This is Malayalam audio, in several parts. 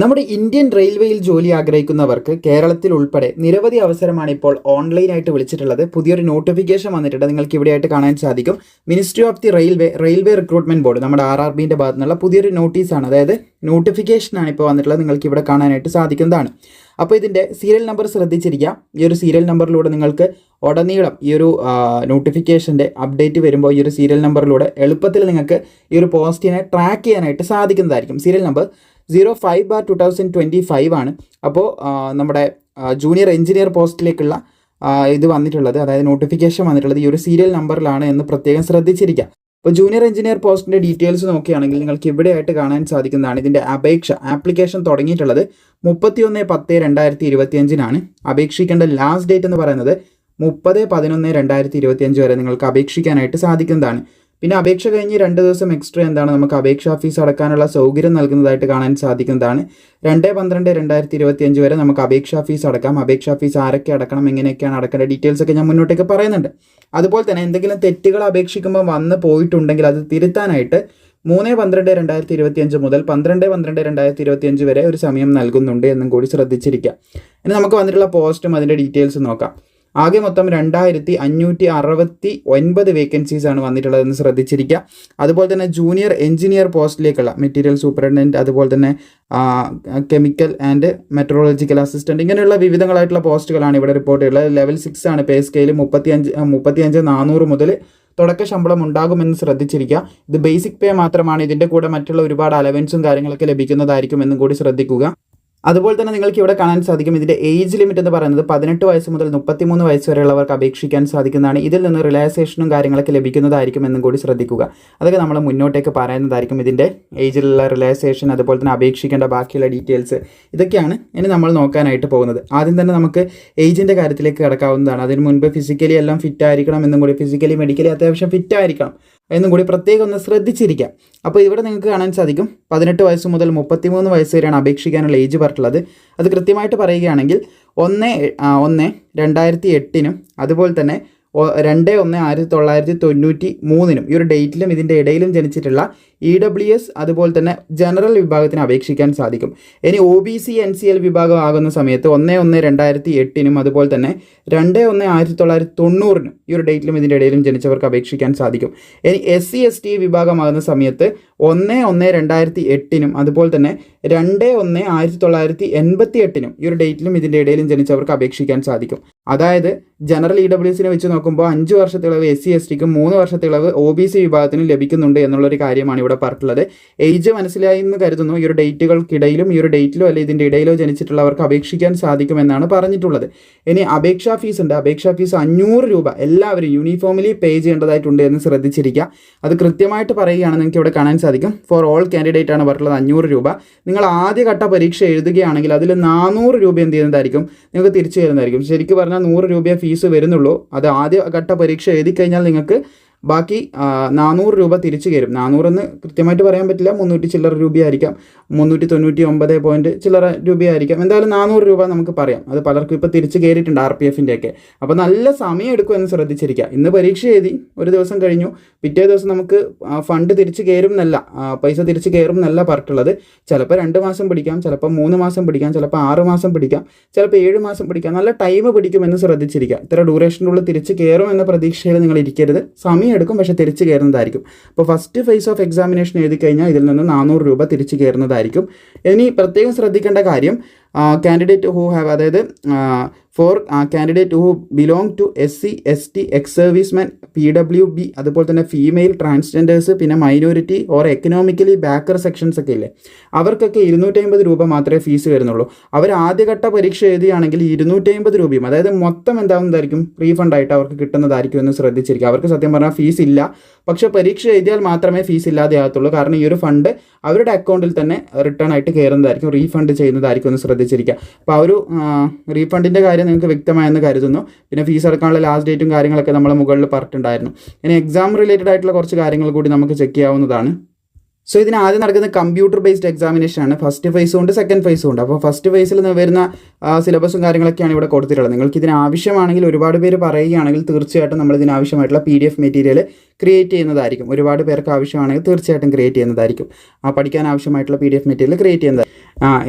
നമ്മുടെ ഇന്ത്യൻ റെയിൽവേയിൽ ജോലി ആഗ്രഹിക്കുന്നവർക്ക് കേരളത്തിൽ ഉൾപ്പെടെ നിരവധി അവസരമാണ് ഇപ്പോൾ ഓൺലൈനായിട്ട് വിളിച്ചിട്ടുള്ളത്. പുതിയൊരു നോട്ടിഫിക്കേഷൻ വന്നിട്ടുണ്ട്. നിങ്ങൾക്ക് ഇവിടെയായിട്ട് കാണാൻ സാധിക്കും. Ministry of the railway railway recruitment board നമ്മുടെ ആർ ആർ ബിന്റെ ഭാഗത്തു നിന്നുള്ള പുതിയൊരു നോട്ടീസാണ് അതായത് നോട്ടിഫിക്കേഷനാണ് ഇപ്പോൾ വന്നിട്ടുള്ളത്. നിങ്ങൾക്ക് ഇവിടെ കാണാനായിട്ട് സാധിക്കുന്നതാണ്. അപ്പോൾ ഇതിന്റെ സീരിയൽ നമ്പർ ശ്രദ്ധിച്ചിരിക്കുക. ഈ ഒരു സീരിയൽ നമ്പറിലൂടെ നിങ്ങൾക്ക് ഉടനീളം ഈ ഒരു നോട്ടിഫിക്കേഷന്റെ അപ്ഡേറ്റ് വരുമ്പോൾ ഈ ഒരു സീരിയൽ നമ്പറിലൂടെ എളുപ്പത്തിൽ നിങ്ങൾക്ക് ഈ ഒരു പോസ്റ്റിനെ ട്രാക്ക് ചെയ്യാനായിട്ട് സാധിക്കുന്നതായിരിക്കും. Serial number zero five bar two thousand twenty five ആണ് അപ്പോൾ നമ്മുടെ ജൂനിയർ എഞ്ചിനീയർ പോസ്റ്റിലേക്കുള്ള ഇത് വന്നിട്ടുള്ളത്. അതായത് നോട്ടിഫിക്കേഷൻ വന്നിട്ടുള്ളത്. ഈ ഒരു സീരിയൽ നമ്പറിലാണ് എന്ന് പ്രത്യേകം ശ്രദ്ധിച്ചിരിക്കുക അപ്പോൾ ജൂനിയർ എഞ്ചിനീയർ പോസ്റ്റിന്റെ ഡീറ്റെയിൽസ് നോക്കുകയാണെങ്കിൽ നിങ്ങൾക്ക് ഇവിടെയായിട്ട് കാണാൻ സാധിക്കുന്നതാണ് ഇതിന്റെ അപേക്ഷ. ആപ്ലിക്കേഷൻ തുടങ്ങിയിട്ടുള്ളത് മുപ്പത്തിയൊന്ന് പത്ത് രണ്ടായിരത്തി ഇരുപത്തിയഞ്ചിനാണ് അപേക്ഷിക്കേണ്ട ലാസ്റ്റ് ഡേറ്റ് എന്ന് പറയുന്നത് മുപ്പത് പതിനൊന്ന് രണ്ടായിരത്തി ഇരുപത്തിയഞ്ച് വരെ നിങ്ങൾക്ക് അപേക്ഷിക്കാനായിട്ട് സാധിക്കുന്നതാണ്. പിന്നെ അപേക്ഷ കഴിഞ്ഞ് രണ്ട് ദിവസം എക്സ്ട്രാ എന്താണ് നമുക്ക് അപേക്ഷാ ഫീസ് അടക്കാനുള്ള സൗകര്യം നൽകുന്നതായിട്ട് കാണാൻ സാധിക്കുന്നതാണ്. രണ്ട് പന്ത്രണ്ട് രണ്ടായിരത്തി ഇരുപത്തി അഞ്ച് വരെ നമുക്ക് അപേക്ഷാ ഫീസ് അടക്കാം. അപേക്ഷാ ഫീസ് ആരൊക്കെ അടക്കണം എങ്ങനെയൊക്കെയാണ് അടക്കേണ്ട ഡീറ്റെയിൽസ് ഒക്കെ ഞാൻ മുന്നോട്ടേക്ക് പറയുന്നുണ്ട്. അതുപോലെ തന്നെ എന്തെങ്കിലും തെറ്റുകൾ അപേക്ഷിക്കുമ്പോൾ വന്ന് പോയിട്ടുണ്ടെങ്കിൽ അത് തിരുത്താനായിട്ട് മൂന്ന് പന്ത്രണ്ട് രണ്ടായിരത്തി ഇരുപത്തി അഞ്ച് മുതൽ പന്ത്രണ്ട് പന്ത്രണ്ട് രണ്ടായിരത്തി ഇരുപത്തി അഞ്ച് വരെ ഒരു സമയം നൽകുന്നുണ്ട് എന്നും കൂടി ശ്രദ്ധിച്ചിരിക്കുക ഇനി നമുക്ക് വന്നിട്ടുള്ള പോസ്റ്റും അതിന്റെ ഡീറ്റെയിൽസ് നോക്കാം. ആകെ മൊത്തം രണ്ടായിരത്തി അഞ്ഞൂറ്റി അറുപത്തി ഒൻപത് വേക്കൻസീസ് ആണ് വന്നിട്ടുള്ളതെന്ന് ശ്രദ്ധിച്ചിരിക്കുക. അതുപോലെ തന്നെ ജൂനിയർ എഞ്ചിനീയർ പോസ്റ്റിലേക്കുള്ള മെറ്റീരിയൽ സൂപ്രണ്ടന്റ് അതുപോലെ തന്നെ കെമിക്കൽ ആൻഡ് മെട്രോളജിക്കൽ അസിസ്റ്റന്റ് ഇങ്ങനെയുള്ള വിവിധങ്ങളായിട്ടുള്ള പോസ്റ്റുകളാണ് ഇവിടെ റിപ്പോർട്ട് ചെയ്യുള്ളത് ലെവൽ സിക്സ് ആണ് പേ സ്കെയിൽ മുപ്പത്തി അഞ്ച് മുപ്പത്തി അഞ്ച് നാനൂറ് മുതൽ തുടക്ക ശമ്പളം ഉണ്ടാകുമെന്ന് ശ്രദ്ധിച്ചിരിക്കുക. ഇത് ബേസിക് പേ മാത്രമാണ്. ഇതിന്റെ കൂടെ മറ്റുള്ള ഒരുപാട് അലവൻസും കാര്യങ്ങളൊക്കെ ലഭിക്കുന്നതായിരിക്കും എന്നും കൂടി ശ്രദ്ധിക്കുക. അതുപോലെ തന്നെ നിങ്ങൾക്ക് ഇവിടെ കാണാൻ സാധിക്കും ഇതിന്റെ ഏജ് ലിമിറ്റ് എന്ന് പറയുന്നത് പതിനെട്ട് വയസ്സ് മുതൽ മുപ്പത്തിമൂന്ന് വയസ്സ് വരെയുള്ളവർക്ക് അപേക്ഷിക്കാൻ സാധിക്കുന്നതാണ്. ഇതിൽ നിന്ന് റിലാക്സേഷനും കാര്യങ്ങളൊക്കെ ലഭിക്കുന്നതായിരിക്കും എന്നും കൂടി ശ്രദ്ധിക്കുക. അതൊക്കെ നമ്മൾ മുന്നോട്ടേക്ക് പറയുന്നതായിരിക്കും ഇതിന്റെ ഏജിലുള്ള റിലാക്സേഷൻ അതുപോലെ തന്നെ അപേക്ഷിക്കേണ്ട ബാക്കിയുള്ള ഡീറ്റെയിൽസ് ഇതൊക്കെയാണ് ഇനി നമ്മൾ നോക്കാനായിട്ട് പോകുന്നത്. ആദ്യം തന്നെ നമുക്ക് ഏജിന്റെ കാര്യത്തിലേക്ക് കിടക്കാവുന്നതാണ്. അതിന് മുൻപ് ഫിസിക്കലി എല്ലാം ഫിറ്റ് ആയിരിക്കണം എന്നും കൂടി. ഫിസിക്കലി മെഡിക്കലി അത്യാവശ്യം ഫിറ്റ് ആയിരിക്കണം. എന്നും കൂടി പ്രത്യേകം ഒന്ന് ശ്രദ്ധിച്ചിരിക്കാം. അപ്പോൾ ഇവിടെ നിങ്ങൾക്ക് കാണാൻ സാധിക്കും പതിനെട്ട് വയസ്സ് മുതൽ മുപ്പത്തിമൂന്ന് വയസ്സ് വരെയാണ് അപേക്ഷിക്കാനുള്ള ഏജ് പറഞ്ഞിട്ടുള്ളത്. അത് കൃത്യമായിട്ട് പറയുകയാണെങ്കിൽ ഒന്ന് ഒന്ന് രണ്ടായിരത്തി എട്ടിനും അതുപോലെ തന്നെ രണ്ട് ഒന്ന് ആയിരത്തി തൊള്ളായിരത്തി തൊണ്ണൂറ്റി മൂന്നിനും ഈ ഒരു ഡേറ്റിലും ഇതിന്റെ ഇടയിലും ജനിച്ചിട്ടുള്ള ഇ ഡബ്ല്യു എസ് അതുപോലെ തന്നെ ജനറൽ വിഭാഗത്തിന് അപേക്ഷിക്കാൻ സാധിക്കും. ഇനി O B C N C L വിഭാഗം ആകുന്ന സമയത്ത് ഒന്ന് ഒന്ന് രണ്ടായിരത്തി എട്ടിനും അതുപോലെ തന്നെ രണ്ട് ഒന്ന് ആയിരത്തി തൊള്ളായിരത്തി തൊണ്ണൂറിനും ഈ ഒരു ഡേറ്റിലും ഇതിന്റെ ഇടയിലും ജനിച്ചവർക്ക് അപേക്ഷിക്കാൻ സാധിക്കും. ഇനി എസ് സി എസ് ടി വിഭാഗമാകുന്ന സമയത്ത് ഒന്ന് ഒന്ന് രണ്ടായിരത്തി എട്ടിനും അതുപോലെ തന്നെ രണ്ട് ഒന്ന് ആയിരത്തി തൊള്ളായിരത്തി എൺപത്തി എട്ടിനും ഈ ഒരു ഡേറ്റിലും ഇതിന്റെ ഇടയിലും ജനിച്ചവർക്ക് അപേക്ഷിക്കാൻ സാധിക്കും. അതായത് ജനറൽ ഇ ഡബ്ല്യു സിനെ വെച്ച് നോക്കുമ്പോൾ അഞ്ച് വർഷത്തെ ഇളവ് എസ് സി എസ് ടിക്കും മൂന്ന് വർഷത്തെ ഇളവ് ഒ ബി സി വിഭാഗത്തിനും ലഭിക്കുന്നുണ്ട് എന്നുള്ളൊരു കാര്യമാണ് ഇവിടെ പറഞ്ഞിട്ടുള്ളത്. ഏജ് മനസ്സിലായി എന്ന് കരുതുന്നു. ഈ ഒരു ഡേറ്റുകൾക്കിടയിലും ഈ ഒരു ഡേറ്റിലോ അല്ലെ ഇതിന്റെ ഇടയിലോ ജനിച്ചിട്ടുള്ളവർക്ക് അപേക്ഷിക്കാൻ സാധിക്കുമെന്നാണ് പറഞ്ഞിട്ടുള്ളത്. ഇനി അപേക്ഷാ ഫീസ് ഉണ്ട്. അപേക്ഷാ ഫീസ് അഞ്ഞൂറ് രൂപ. എല്ലാവരും യൂണിഫോമിലി പേ ചെയ്യേണ്ടതായിട്ടുണ്ട് എന്ന് ശ്രദ്ധിച്ചിരിക്കുക. അത് കൃത്യമായിട്ട് പറയുകയാണ് നിങ്ങൾക്ക് ഇവിടെ കാണാൻ സാധിക്കും. ഫോർ ഓൾ കാൻഡിഡേറ്റ് ആണ് പറഞ്ഞിട്ടുള്ളത് അഞ്ഞൂറ് രൂപ. നിങ്ങൾ ആദ്യഘട്ട പരീക്ഷ എഴുതുകയാണെങ്കിൽ അതിൽ നാനൂറ് രൂപ എന്ത് ചെയ്യുന്നതായിരിക്കും? നിങ്ങൾക്ക് തിരിച്ചു തരുന്നതായിരിക്കും. ശരിക്കും പറഞ്ഞാൽ നൂറ് രൂപയെ ഫീസ് വരുന്നുള്ളൂ. അത് ആദ്യ ഘട്ട പരീക്ഷ എഴുതി കഴിഞ്ഞാൽ നിങ്ങൾക്ക് ബാക്കി നാനൂറ് രൂപ തിരിച്ചു കയറും നാനൂറെന്ന് കൃത്യമായിട്ട് പറയാൻ പറ്റില്ല മുന്നൂറ്റി ചില്ലറ രൂപയായിരിക്കാം. മുന്നൂറ്റി തൊണ്ണൂറ്റി ഒമ്പത് പോയിന്റ് ചില്ലറ രൂപയായിരിക്കാം. എന്തായാലും നാനൂറ് രൂപ നമുക്ക് പറയാം. അത് പലർക്കും ഇപ്പോൾ തിരിച്ച് കയറിയിട്ടുണ്ട് ആർ പി എഫിന്റെ ഒക്കെ അപ്പോൾ നല്ല സമയം എടുക്കുമെന്ന് ശ്രദ്ധിച്ചിരിക്കുക ഇന്ന് പരീക്ഷ എഴുതി ഒരു ദിവസം കഴിഞ്ഞു. പിറ്റേ ദിവസം നമുക്ക് ഫണ്ട് തിരിച്ച് കയറും എന്നല്ല പൈസ തിരിച്ച് കയറും എന്നല്ല പറഞ്ഞിട്ടുള്ളത്. ചിലപ്പോൾ രണ്ട് മാസം പിടിക്കാം ചിലപ്പോൾ മൂന്ന് മാസം പിടിക്കാം ചിലപ്പോൾ ആറ് മാസം പിടിക്കാം ചിലപ്പോൾ ഏഴ് മാസം പിടിക്കാം. നല്ല ടൈം പിടിക്കുമെന്ന് ശ്രദ്ധിച്ചിരിക്കുക ഇത്ര ഡ്യൂറേഷനുള്ളിൽ തിരിച്ച് കയറും എന്ന പ്രതീക്ഷയിൽ നിങ്ങൾ ഇരിക്കരുത്. സമയം എടുക്കും പക്ഷേ തിരിച്ച് കയറുന്നതായിരിക്കും അപ്പോൾ ഫസ്റ്റ് ഫേസ് ഓഫ് എക്സാമിനേഷൻ എഴുതി കഴിഞ്ഞാൽ ഇതിൽ നിന്ന് നാനൂറ് രൂപ തിരിച്ച് കയറുന്നതായിരിക്കും ഇനി പ്രത്യേകം ശ്രദ്ധിക്കേണ്ട കാര്യം കാൻഡിഡേറ്റ് ഹു ഹാവ് അതായത് for candidate who belong to S C S T ex serviceman P W B അതുപോലെ തന്നെ ഫീമെയിൽ ട്രാൻസ്ജെൻഡേഴ്സ് പിന്നെ minority or economically backward sections ഒക്കെ ഇല്ലേ? അവർക്കൊക്കെ ഇരുന്നൂറ്റമ്പത് രൂപ മാത്രമേ ഫീസ് വരുന്നുള്ളൂ. അവർ ആദ്യഘട്ട പരീക്ഷ എഴുതിയാണെങ്കിൽ ഇരുന്നൂറ്റമ്പത് രൂപയും അതായത് മൊത്തം എന്താവുന്നതായിരിക്കും? റീഫണ്ടായിട്ട് അവർക്ക് കിട്ടുന്നതായിരിക്കും എന്ന് ശ്രദ്ധിച്ചിരിക്കുക. അവർക്ക് സത്യം പറഞ്ഞാൽ ഫീസ് ഇല്ല. പക്ഷേ പരീക്ഷ എഴുതിയാൽ മാത്രമേ ഫീസ് ഇല്ലാതെ ആകത്തുള്ളൂ കാരണം ഈ ഒരു ഫണ്ട് അവരുടെ അക്കൗണ്ടിൽ തന്നെ റിട്ടേൺ ആയിട്ട് കയറുന്നതായിരിക്കും റീഫണ്ട് ചെയ്യുന്നതായിരിക്കും എന്ന് ശ്രദ്ധിച്ചിരിക്കുക അപ്പോൾ ആ ഒരു റീഫണ്ടിന്റെ കാര്യം നിങ്ങൾക്ക് വ്യക്തമായെന്ന് കരുതുന്നു. പിന്നെ ഫീസ് അടക്കാനുള്ള ലാസ്റ്റ് ഡേറ്റും കാര്യങ്ങളൊക്കെ നമ്മൾ മുകളിൽ പറഞ്ഞിട്ടുണ്ടായിരുന്നു. ഇനി എക്സാം റിലേറ്റഡ് ആയിട്ടുള്ള കുറച്ച് കാര്യങ്ങൾ കൂടി നമുക്ക് ചെക്ക് ചെയ്യാവുന്നതാണ്. സോ ഇതിന് ആദ്യം നടക്കുന്ന കമ്പ്യൂട്ടർ ബേസ്ഡ് എക്സാമിനേഷൻ ആണ്. ഫസ്റ്റ് ഫേസും ഉണ്ട് സെക്കൻഡ് ഫേസും ഉണ്ട്. അപ്പോൾ ഫസ്റ്റ് ഫേസിൽ നിന്ന് വരുന്ന സിലബസും കാര്യങ്ങളൊക്കെയാണ് ഇവിടെ കൊടുത്തിട്ടുള്ളത്. നിങ്ങൾക്ക് ഇതിന് ആവശ്യമാണെങ്കിൽ ഒരുപാട് പേര് പറയുകയാണെങ്കിൽ തീർച്ചയായിട്ടും നമ്മൾ ഇതിന് ആവശ്യമായിട്ടുള്ള P D F material create ചെയ്യുന്നതായിരിക്കും. ഒരുപാട് പേർക്ക് ആവശ്യമാണെങ്കിൽ തീർച്ചയായിട്ടും ക്രിയേറ്റ് ചെയ്യുന്നതായിരിക്കും. ആ പഠിക്കാൻ ആവശ്യമായിട്ടുള്ള P D F material create ചെയ്യുന്നത്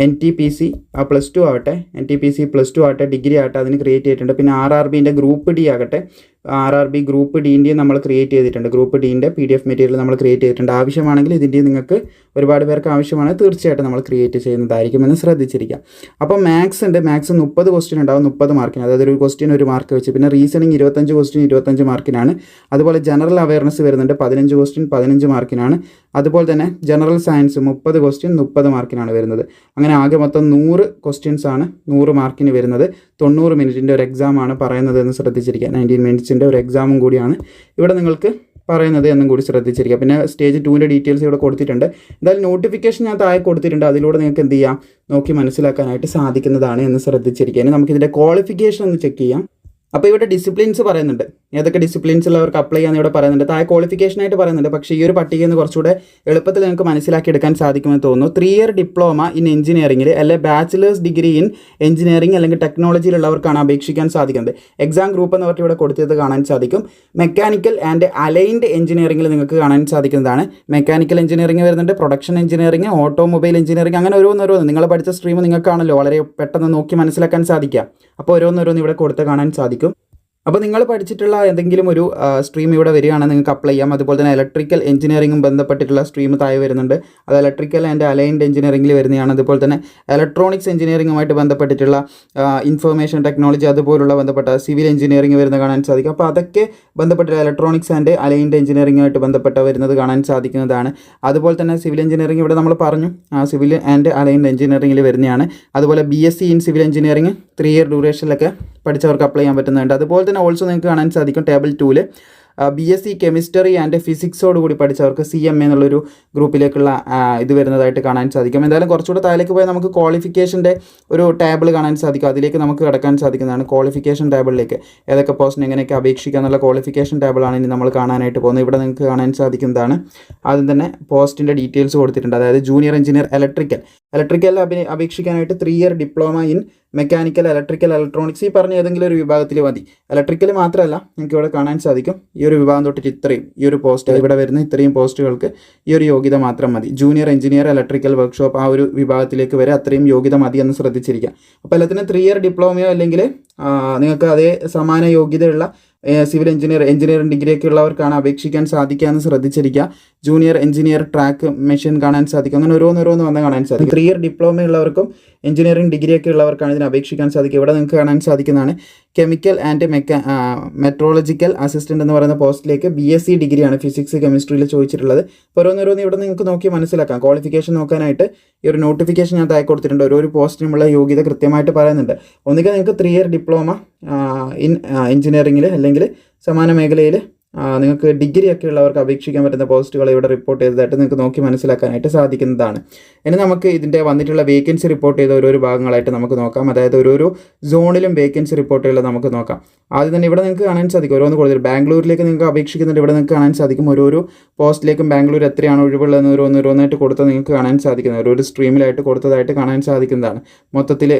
എൻ ടി പി സി ആ പ്ലസ് ടു ആവട്ടെ N T P C plus two ആവട്ടെ ഡിഗ്രി ആവട്ടെ അതിന് ക്രിയേറ്റ് ചെയ്തിട്ടുണ്ട്. പിന്നെ ആർ ആർ ബിന്റെ ഗ്രൂപ്പ് ഡി ആകട്ടെ ആർ ആർ ബി ഗ്രൂപ്പ് ഡീന്റെയും നമ്മൾ ക്രിയേറ്റ് ചെയ്തിട്ടുണ്ട്. ഗ്രൂപ്പ് ഡീന്റെ പി ഡി എഫ് മെറ്റീരിയൽ നമ്മൾ ക്രിയേറ്റ് ചെയ്തിട്ടുണ്ട്. ആവശ്യമാണെങ്കിൽ ഇതിന്റെ നിങ്ങൾക്ക് ഒരുപാട് പേർക്ക് ആവശ്യമാണ് തീർച്ചയായിട്ടും നമ്മൾ ക്രിയേറ്റ് ചെയ്യുന്നതായിരിക്കുമെന്ന് ശ്രദ്ധിച്ചിരിക്കുക അപ്പോൾ മാത്സ് ഉണ്ട്. മാത്സ് മുപ്പത് ക്വസ്റ്റ്യൻ ഉണ്ടാവും. മുപ്പത് മാർക്കിന് അതായത് ഒരു ക്വസ്റ്റ്യൻ ഒരു മാർക്ക് വെച്ച്. പിന്നെ റീസണിങ് ഇരുപത്തഞ്ച് ക്വസ്റ്റ്യൻ ഇരുപത്തഞ്ച് മാർക്കിനാണ് അതുപോലെ ജനറൽ അവയർനെസ് വരുന്നുണ്ട്. പതിനഞ്ച് ക്വസ്റ്റ്യൻ പതിനഞ്ച് മാർക്കിനാണ് അതുപോലെ തന്നെ ജനറൽ സയൻസ് മുപ്പത് ക്വസ്റ്റ്യൻ മുപ്പത് മാർക്കിനാണ് വരുന്നത്. അങ്ങനെ ആകെ മൊത്തം നൂറ് ക്വസ്റ്റ്യൻസ് ആണ് നൂറ് മാർക്കിന് വരുന്നത്. തൊണ്ണൂറ് മിനിറ്റിന്റെ ഒരു എക്സാമാണ് പറയുന്നത് എന്ന് ശ്രദ്ധിച്ചിരിക്കുക. നയന്റീൻ മിനിറ്റ്സിന്റെ ഒരു എക്സാമും കൂടിയാണ് ഇവിടെ നിങ്ങൾക്ക് പറയുന്നത് എന്നും കൂടി ശ്രദ്ധിച്ചിരിക്കുക. പിന്നെ സ്റ്റേജ് ടുവിന്റെ ഡീറ്റെയിൽസ് ഇവിടെ കൊടുത്തിട്ടുണ്ട്. എന്തായാലും നോട്ടിഫിക്കേഷൻ ഞാൻ താഴെ കൊടുത്തിട്ടുണ്ട്. അതിലൂടെ നിങ്ങൾക്ക് എന്ത് ചെയ്യാം? നോക്കി മനസ്സിലാക്കാനായിട്ട് സാധിക്കുന്നതാണ് എന്ന് ശ്രദ്ധിച്ചിരിക്കുക. നമുക്ക് ഇതിന്റെ ക്വാളിഫിക്കേഷൻ ഒന്ന് ചെക്ക് ചെയ്യാം. അപ്പോൾ ഇവിടെ ഡിസിപ്ലിൻസ് പറയുന്നുണ്ട്. ഏതൊക്കെ ഡിസിപ്ലിൻസ് ഉള്ളവർക്ക് അപ്ലൈ ചെയ്യാൻ ഇവിടെ പറയുന്നുണ്ട്. താഴെ ക്വാളിഫിക്കേഷൻ ആയിട്ട് പറയുന്നുണ്ട്. പക്ഷേ ഈ ഒരു പട്ടികയിൽ നിന്ന് കുറച്ചുകൂടെ എളുപ്പത്തിൽ നിങ്ങൾക്ക് മനസ്സിലാക്കി എടുക്കാൻ സാധിക്കുമെന്ന് തോന്നുന്നു. ത്രീ ഇയർ ഡിപ്ലോമ ഇൻ എഞ്ചിനീയറിംഗിൽ അല്ലെ ബാച്ചിലേഴ്സ് ഡിഗ്രി ഇൻ എഞ്ചിനീയറിംഗ് അല്ലെങ്കിൽ ടെക്നോളജിയിലുള്ളവർക്കാണ് അപേക്ഷിക്കാൻ സാധിക്കുന്നത്. എക്സാം ഗ്രൂപ്പ് എന്ന് പറഞ്ഞിട്ട് ഇവിടെ കൊടുത്തത് കാണാൻ സാധിക്കും. മെക്കാനിക്കൽ ആൻഡ് അലൈൻഡ് എഞ്ചിനീയറിംഗിൽ നിങ്ങൾക്ക് കാണാൻ സാധിക്കുന്നതാണ്. മെക്കാനിക്കൽ എഞ്ചിനീയറിംഗ് വരുന്നുണ്ട് പ്രൊഡക്ഷൻ എഞ്ചിനീയറിംഗ് ഓട്ടോമൊബൈൽ എഞ്ചിനീയറിംഗ് അങ്ങനെ ഓരോന്നോരോന്ന്. നിങ്ങൾ പഠിച്ച സ്ട്രീം നിങ്ങൾക്കാണല്ലോ വളരെ പെട്ടെന്ന് നോക്കി മനസ്സിലാക്കാൻ സാധിക്കുക. അപ്പോൾ ഓരോന്നോരോന്ന് ഇവിടെ കൊടുത്ത് കാണാൻ സാധിക്കും. അപ്പോൾ നിങ്ങൾ പഠിച്ചിട്ടുള്ള എന്തെങ്കിലും ഒരു സ്ട്രീം ഇവിടെ വരികയാണെങ്കിൽ നിങ്ങൾക്ക് അപ്ലൈ ചെയ്യാം. അതുപോലെ തന്നെ ഇലക്ട്രിക്കൽ എഞ്ചിനീയറിംഗും ബന്ധപ്പെട്ടിട്ടുള്ള സ്ട്രീം താഴെ വരുന്നുണ്ട്. അത് ഇലക്ട്രിക്കൽ ആൻഡ് അലൈൻഡ് എഞ്ചിനീയറിംഗിൽ വരുന്നതാണ്. അതുപോലെ തന്നെ ഇലക്ട്രോണിക്സ് എഞ്ചിനീയറിംഗുമായിട്ട് ബന്ധപ്പെട്ടിട്ടുള്ള ഇൻഫർമേഷൻ ടെക്നോളജി അതുപോലുള്ള ബന്ധപ്പെട്ട സിവിൽ എഞ്ചിനീയറിംഗ് വരുന്ന കാണാൻ സാധിക്കും. അപ്പോൾ അതൊക്കെ ബന്ധപ്പെട്ട ഇലക്ട്രോണിക്സ് ആൻഡ് അലൈൻഡ് എഞ്ചിനീയറിംഗുമായിട്ട് ബന്ധപ്പെട്ട വരുന്നത് കാണാൻ സാധിക്കുന്നതാണ്. അതുപോലെ തന്നെ സിവിൽ എഞ്ചിനീയറിംഗ് ഇവിടെ നമ്മൾ പറഞ്ഞു സിവിൽ ആൻഡ് അലൈൻഡ് എഞ്ചിനീയറിംഗിൽ വരുന്നതാണ്. അതുപോലെ B S C in civil engineering three year ഡ്യൂറേഷനിലൊക്കെ പഠിച്ചവർക്ക് അപ്ലൈ ചെയ്യാൻ പറ്റുന്നുണ്ട്. അതുപോലെ തന്നെ ഓൾസോ നിങ്ങൾക്ക് കാണാൻ സാധിക്കും table tool B S C chemistry and ഫിസിക്സോട് കൂടി പഠിച്ചവർക്ക് സി എം എന്നുള്ളൊരു ഗ്രൂപ്പിലേക്കുള്ള ഇത് വരുന്നതായിട്ട് കാണാൻ സാധിക്കും. എന്തായാലും കുറച്ചുകൂടെ താഴേക്ക് പോയാൽ നമുക്ക് ക്വാളിഫിക്കേഷന്റെ ഒരു ടേബിൾ കാണാൻ സാധിക്കും. അതിലേക്ക് നമുക്ക് കിടക്കാൻ സാധിക്കുന്നതാണ് ക്വാളിഫിക്കേഷൻ ടേബിളിലേക്ക് ഏതൊക്കെ പോസ്റ്റിന് എങ്ങനെയൊക്കെ അപേക്ഷിക്കുക എന്നുള്ള ക്വാളിഫിക്കേഷൻ ടേബിളാണ് ഇനി നമ്മൾ കാണാനായിട്ട് പോകുന്നത്. ഇവിടെ നിങ്ങൾക്ക് കാണാൻ സാധിക്കുന്നതാണ്. ആദ്യം തന്നെ പോസ്റ്റിന്റെ ഡീറ്റെയിൽസ് കൊടുത്തിട്ടുണ്ട്. അതായത് ജൂനിയർ എഞ്ചിനീയർ ഇലക്ട്രിക്കൽ ഇലക്ട്രിക്കൽ അപേ അപേക്ഷിക്കാനായിട്ട് three year diploma in mechanical electrical electronics ഈ പറഞ്ഞ ഏതെങ്കിലും ഒരു വിഭാഗത്തിൽ മതി. ഇലക്ട്രിക്കൽ മാത്രമല്ല നിങ്ങൾക്ക് ഇവിടെ കാണാൻ സാധിക്കും. ഈ ഒരു വിഭാഗം തൊട്ടിട്ട് ഇത്രയും ഈ ഒരു പോസ്റ്റ് ഇവിടെ വരുന്ന ഇത്രയും പോസ്റ്റുകൾക്ക് ഈ ഒരു യോഗ്യത മാത്രം മതി. ജൂനിയർ എഞ്ചിനീയർ ഇലക്ട്രിക്കൽ വർക്ക്ഷോപ്പ് ആ ഒരു വിഭാഗത്തിലേക്ക് വരെ അത്രയും യോഗ്യത മതി എന്ന് ശ്രദ്ധിച്ചിരിക്കുക. അപ്പോൾ എല്ലാത്തിനും ത്രീ ഇയർ ഡിപ്ലോമയോ അല്ലെങ്കിൽ നിങ്ങൾക്ക് അതേ സമാന യോഗ്യതയുള്ള സിവിൽ എഞ്ചിനീയർ എഞ്ചിനീയറിംഗ് ഡിഗ്രിയൊക്കെ ഉള്ളവർക്കാണ് അപേക്ഷിക്കാൻ സാധിക്കുക എന്ന് ശ്രദ്ധിച്ചിരിക്കുക. ജൂനിയർ എഞ്ചിനീയർ ട്രാക്ക് മെഷീൻ കാണാൻ സാധിക്കും. അങ്ങനെ ഓരോന്നോരോന്ന് വന്ന് കാണാൻ സാധിക്കും. ത്രീ ഇയർ ഡിപ്ലോമ ഉള്ളവർക്കും എഞ്ചിനീയറിംഗ് ഡിഗ്രിയൊക്കെ ഉള്ളവർക്കാണ് ഇതിന് അപേക്ഷിക്കാൻ സാധിക്കുക. ഇവിടെ നിങ്ങൾക്ക് കാണാൻ സാധിക്കുന്നതാണ്. കെമിക്കൽ ആൻഡ് മെക്ക മെട്രോളജിക്കൽ അസിസ്റ്റന്റ് എന്ന് പറയുന്ന പോസ്റ്റിലേക്ക് ബി എസ് സി ഡിഗ്രിയാണ് ഫിസിക്സ് കെമിസ്ട്രിയിൽ ചോദിച്ചിട്ടുള്ളത്. ഓരോന്നോരോന്ന് ഇവിടെ നിങ്ങൾക്ക് നോക്കി മനസ്സിലാക്കാം. ക്വാളിഫിക്കേഷൻ നോക്കാനായിട്ട് ഈ ഒരു നോട്ടിഫിക്കേഷൻ ഞാൻ താഴെ കൊടുത്തിട്ടുണ്ട്. ഓരോ പോസ്റ്റിനുമുള്ള യോഗ്യത കൃത്യമായിട്ട് പറയുന്നുണ്ട്. ഒന്നുകിൽ നിങ്ങൾക്ക് ത്രീ ഇയർ ഡിപ്ലോമ ഇൻ എഞ്ചിനീയറിംഗിൽ അല്ലെങ്കിൽ സമാന മേഖലയിൽ നിങ്ങൾക്ക് ഡിഗ്രി ഒക്കെ ഉള്ളവർക്ക് അപേക്ഷിക്കാൻ പറ്റുന്ന പോസ്റ്റുകൾ ഇവിടെ റിപ്പോർട്ട് ചെയ്തതായിട്ട് നിങ്ങൾക്ക് നോക്കി മനസ്സിലാക്കാനായിട്ട് സാധിക്കുന്നതാണ്. ഇനി നമുക്ക് ഇതിന്റെ വന്നിട്ടുള്ള വേക്കൻസി റിപ്പോർട്ട് ചെയ്ത ഓരോരോ ഭാഗങ്ങളായിട്ട് നമുക്ക് നോക്കാം. അതായത് ഓരോരോ സോണിലും വേക്കൻസി റിപ്പോർട്ട് ചെയ്യുന്നത് നമുക്ക് നോക്കാം. ആദ്യം തന്നെ ഇവിടെ നിങ്ങൾക്ക് കാണാൻ സാധിക്കും. ഓരോന്ന് കൂടുതൽ ബാംഗ്ലൂരിലേക്ക് നിങ്ങൾക്ക് അപേക്ഷിക്കുന്നുണ്ട്. ഇവിടെ നിങ്ങൾക്ക് കാണാൻ സാധിക്കും ഓരോരോ പോസ്റ്റിലേക്കും ബാംഗ്ലൂർ എത്രയാണ് ഒഴിവുള്ളതെന്ന് ഓരോന്ന് ഓരോന്നായിട്ട് കൊടുത്തത് നിങ്ങൾക്ക് കാണാൻ സാധിക്കുന്നത് ഓരോരോ സ്ട്രീമിലായിട്ട് കൊടുത്തതായിട്ട് കാണാൻ സാധിക്കുന്നതാണ്. മൊത്തത്തിൽ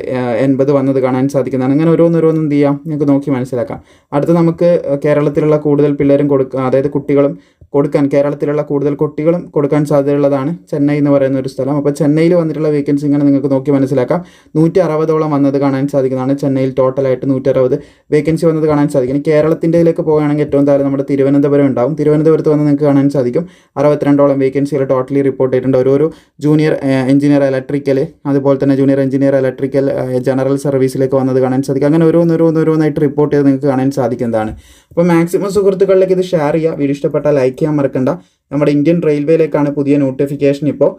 എൺപത് വന്നത് കാണാൻ സാധിക്കുന്നതാണ്. അങ്ങനെ ഓരോന്നോരോന്ന് എന്ത് ചെയ്യാം? നിങ്ങൾക്ക് നോക്കി മനസ്സിലാക്കാം. അടുത്ത് നമുക്ക് കേരളത്തിലുള്ള കൂടുതൽ പിള്ളേരും കൊടുക്കുക അതായത് കുട്ടികളും കൊടുക്കാൻ കേരളത്തിലുള്ള കൂടുതൽ കുട്ടികളും കൊടുക്കാൻ സാധ്യതയുള്ളതാണ് ചെന്നൈ എന്ന് പറയുന്ന ഒരു സ്ഥലം. അപ്പോൾ ചെന്നൈയിൽ വന്നിട്ടുള്ള വേക്കൻസി ഇങ്ങനെ നിങ്ങൾക്ക് നോക്കി മനസ്സിലാക്കാം. നൂറ്റി അറുപതോളം വന്നത് കാണാൻ സാധിക്കുന്നതാണ് ചെന്നൈയിൽ ടോട്ടലായിട്ട് നൂറ്റി അറുപത് വേക്കൻസി വന്നത് കാണാൻ സാധിക്കും. കേരളത്തിന്റെയിലേക്ക് പോകുകയാണെങ്കിൽ ഏറ്റവും താഴെ നമ്മുടെ തിരുവനന്തപുരം ഉണ്ടാവും. തിരുവനന്തപുരത്ത് വന്ന് നിങ്ങൾക്ക് കാണാൻ സാധിക്കും. അറുപത്തിരണ്ടോളം വേക്കൻസികൾ ടോട്ടലി റിപ്പോർട്ട് ചെയ്തിട്ടുണ്ട്. ഓരോരോ ജൂനിയർ എഞ്ചിനീയർ ഇലക്ട്രിക്കൽ അതുപോലെ തന്നെ ജൂനിയർ എഞ്ചിനീയർ ഇലക്ട്രിക്കൽ ജനറൽ സർവീസിലേക്ക് വന്നത് കാണാൻ സാധിക്കും. അങ്ങനെ ഓരോന്നോരോന്നോരോന്നായിട്ട് റിപ്പോർട്ട് ചെയ്ത് നിങ്ങൾക്ക് കാണാൻ സാധിക്കുന്നതാണ്. അപ്പോൾ മാക്സിമം സുഹൃത്തുക്കളിലേക്ക് ഇത് ഷെയർ ചെയ്യുക. വീഡിയോ ഇഷ്ടപ്പെട്ടാൽ ലൈക്ക് ചെയ്യാൻ മറക്കണ്ട. നമ്മുടെ ഇന്ത്യൻ റെയിൽവേയിലേക്കാണ് പുതിയ നോട്ടിഫിക്കേഷൻ ഇപ്പോൾ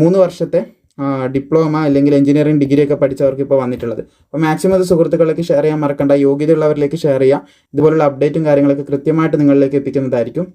മൂന്ന് വർഷത്തെ ഡിപ്ലോമ അല്ലെങ്കിൽ എഞ്ചിനീയറിംഗ് ഡിഗ്രി ഒക്കെ പഠിച്ചവർക്ക് ഇപ്പോൾ വന്നിട്ടുള്ളത്. അപ്പോൾ മാക്സിമം അത് സുഹൃത്തുക്കളിലേക്ക് ഷെയർ ചെയ്യാൻ മറക്കണ്ട യോഗ്യതയുള്ളവരിലേക്ക് ഷെയർ ചെയ്യുക ഇതുപോലുള്ള അപ്ഡേറ്റും കാര്യങ്ങളൊക്കെ കൃത്യമായിട്ട് നിങ്ങളിലേക്ക് എത്തിക്കുന്നതായിരിക്കും.